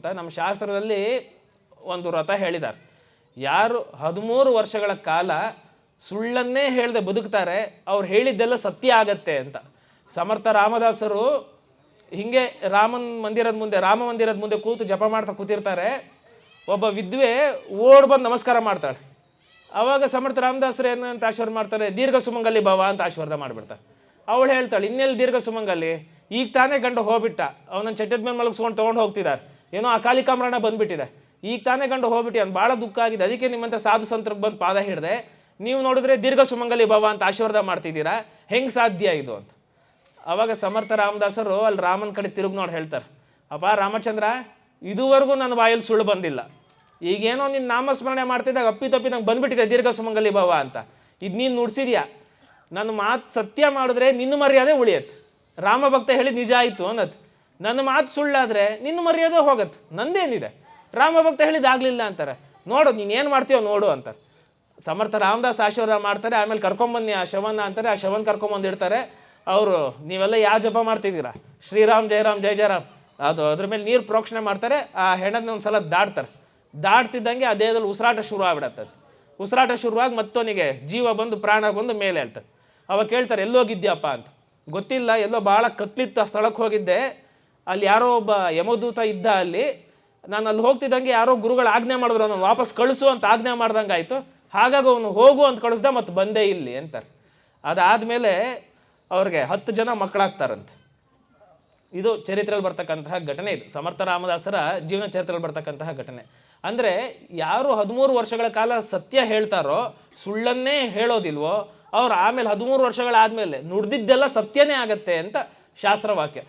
ಅಂತ ನಮ್ಮ ಶಾಸ್ತ್ರದಲ್ಲಿ ಒಂದು ವ್ರತ ಹೇಳಿದ್ದಾರೆ. ಯಾರು ಹದಿಮೂರು ವರ್ಷಗಳ ಕಾಲ ಸುಳ್ಳನ್ನೇ ಹೇಳದೆ ಬದುಕ್ತಾರೆ, ಅವ್ರು ಹೇಳಿದ್ದೆಲ್ಲ ಸತ್ಯ ಆಗತ್ತೆ ಅಂತ. ಸಮರ್ಥ ರಾಮದಾಸರು ಹಿಂಗೆ ರಾಮನ್ ಮಂದಿರದ ಮುಂದೆ, ರಾಮ ಮಂದಿರದ ಮುಂದೆ ಕೂತು ಜಪ ಮಾಡ್ತಾ ಕೂತಿರ್ತಾರೆ. ಒಬ್ಬ ವಿದ್ವೆ ಓಡ್ ಬಂದು ನಮಸ್ಕಾರ ಮಾಡ್ತಾಳೆ. ಅವಾಗ ಸಮರ್ಥ ರಾಮದಾಸರು ಏನು ಅಂತ ಆಶೀರ್ವಾದ ಮಾಡ್ತಾರೆ, ದೀರ್ಘ ಸುಮಂಗಲಿ ಭವ ಅಂತ ಆಶೀರ್ವಾದ ಮಾಡಿಬಿಡ್ತಾರೆ. ಅವಳು ಹೇಳ್ತಾಳೆ, ಇನ್ನೆಲ್ಲಿ ದೀರ್ಘ ಸುಮಂಗಲಿ? ಈಗ ತಾನೇ ಗಂಡು ಹೋಗ್ಬಿಟ್ಟ, ಅವನನ್ನು ಚಟ್ಟದ ಮೇಲೆ ಮಲಗಿಸ್ಕೊಂಡು ತೊಗೊಂಡು ಹೋಗ್ತಿದ್ದಾರೆ. ಏನೋ ಅಕಾಲಿಕ ಮರಣ ಬಂದ್ಬಿಟ್ಟಿದೆ. ಈಗ ತಾನೇ ಗಂಡು ಹೋಗ್ಬಿಟ್ಟು ಅಂತ ಭಾಳ ದುಃಖ ಆಗಿದೆ. ಅದಕ್ಕೆ ನಿಮ್ಮಂಥ ಸಾಧು ಸಂತರಿಗೆ ಬಂದು ಪಾದ ಹಿಡಿದೆ, ನೀವು ನೋಡಿದ್ರೆ ದೀರ್ಘ ಸುಮಂಗಲಿ ಭವ ಅಂತ ಆಶೀರ್ವಾದ ಮಾಡ್ತಿದ್ದೀರಾ? ಹೆಂಗೆ ಸಾಧ್ಯ ಇದು ಅಂತ. ಅವಾಗ ಸಮರ್ಥ ರಾಮದಾಸರು ಅಲ್ಲಿ ರಾಮನ ಕಡೆ ತಿರುಗಿ ನೋಡಿ ಹೇಳ್ತಾರೆ, ಅಪ್ಪ ರಾಮಚಂದ್ರ, ಇದುವರೆಗೂ ನನ್ನ ಬಾಯಲ್ಲಿ ಸುಳ್ಳು ಬಂದಿಲ್ಲ. ಈಗೇನೋ ನಿನ್ನ ನಾಮಸ್ಮರಣೆ ಮಾಡ್ತಿದ್ದಾಗ ಅಪ್ಪಿ ತಪ್ಪಿ ನಂಗೆ ಬಂದ್ಬಿಟ್ಟಿದೆ ದೀರ್ಘ ಸುಮಂಗಲಿ ಭವ ಅಂತ. ಇದು ನೀನು ನುಡ್ಸಿದ್ಯಾ? ನನ್ನ ಮಾತು ಸತ್ಯ ಮಾಡಿದ್ರೆ ನಿನ್ನ ಮರ್ಯಾದೆ ಉಳಿಯತ್ತೆ ರಾಮ ಭಕ್ತ ಹೇಳಿ ನಿಜ ಆಯಿತು ಅನ್ನತ್. ನನ್ನ ಮಾತು ಸುಳ್ಳಾದರೆ ನಿನ್ನ ಮರ್ಯಾದೆ ಹೋಗತ್ತೆ. ನಂದೇನಿದೆ? ರಾಮ ಭಕ್ತ ಹೇಳಿದಾಗಲಿಲ್ಲ ಅಂತಾರೆ. ನೋಡು, ನೀನು ಏನು ಮಾಡ್ತೀಯೋ ನೋಡು ಅಂತಾರೆ. ಸಮರ್ಥ ರಾಮದಾಸ್ ಆಶೀರ್ವಾದ ಮಾಡ್ತಾರೆ, ಆಮೇಲೆ ಕರ್ಕೊಂಬನ್ನಿ ಆ ಶವನ ಅಂತಾರೆ. ಆ ಶವನ್ ಕರ್ಕೊಂಬಂದಿರ್ತಾರೆ ಅವರು, ನೀವೆಲ್ಲ ಯಾವ ಜಪ ಮಾಡ್ತಿದ್ದೀರಾ? ಶ್ರೀರಾಮ್, ಜಯರಾಮ್, ಜಯ ಜಯರಾಮ್. ಅದು ಅದ್ರ ಮೇಲೆ ನೀರು ಪ್ರೋಕ್ಷಣೆ ಮಾಡ್ತಾರೆ. ಆ ಹೆಣದ ಒಂದು ಸಲ ದಾಡ್ತಾರೆ ದಾಡ್ತಿದ್ದಂಗೆ ಆ ದೇಹದಲ್ಲಿ ಉಸಿರಾಟ ಶುರು ಆಗ್ಬಿಡತ್ತೆ. ಉಸಿರಾಟ ಶುರುವಾಗಿ ಮತ್ತೊನಿಗೆ ಜೀವ ಬಂದು, ಪ್ರಾಣ ಬಂದು ಮೇಲೆ ಹೇಳ್ತಾರೆ ಅವಾಗ ಕೇಳ್ತಾರೆ, ಎಲ್ಲೋಗಿದ್ಯಪ್ಪ? ಅಂತ. ಗೊತ್ತಿಲ್ಲ, ಎಲ್ಲೋ ಭಾಳ ಕತ್ಲಿತ್ತು ಆ ಸ್ಥಳಕ್ಕೆ ಹೋಗಿದ್ದೆ. ಅಲ್ಲಿ ಯಾರೋ ಒಬ್ಬ ಯಮದೂತ ಇದ್ದ ಅಲ್ಲಿ, ನಾನು ಅಲ್ಲಿ ಹೋಗ್ತಿದ್ದಂಗೆ ಯಾರೋ ಗುರುಗಳು ಆಜ್ಞೆ ಮಾಡಿದ್ರು ಅವನು ವಾಪಸ್ ಕಳಿಸು ಅಂತ ಆಜ್ಞೆ ಮಾಡ್ದಂಗೆ ಆಯಿತು. ಹಾಗಾಗಿ ಅವನು ಹೋಗು ಅಂತ ಕಳಿಸ್ದ ಮತ್ತು ಬಂದೇ ಇಲ್ಲಿ ಅಂತಾರೆ. ಅದಾದಮೇಲೆ ಅವ್ರಿಗೆ ಹತ್ತು ಜನ ಮಕ್ಕಳಾಗ್ತಾರಂತೆ. ಇದು ಚರಿತ್ರೆಯಲ್ಲಿ ಬರ್ತಕ್ಕಂತಹ ಘಟನೆ ಇದು. ಸಮರ್ಥ ರಾಮದಾಸರ ಜೀವನ ಚರಿತ್ರೆಯಲ್ಲಿ ಬರ್ತಕ್ಕಂತಹ ಘಟನೆ. ಅಂದರೆ ಯಾರು ಹದಿಮೂರು ವರ್ಷಗಳ ಕಾಲ ಸತ್ಯ ಹೇಳ್ತಾರೋ, ಸುಳ್ಳನ್ನೇ ಹೇಳೋದಿಲ್ವೋ, ಅವ್ರು ಆಮೇಲೆ ಹದಿಮೂರು ವರ್ಷಗಳಾದಮೇಲೆ ನುಡ್ದಿದ್ದೆಲ್ಲ ಸತ್ಯನೇ ಆಗತ್ತೆ ಅಂತ ಶಾಸ್ತ್ರವಾಕ್ಯ.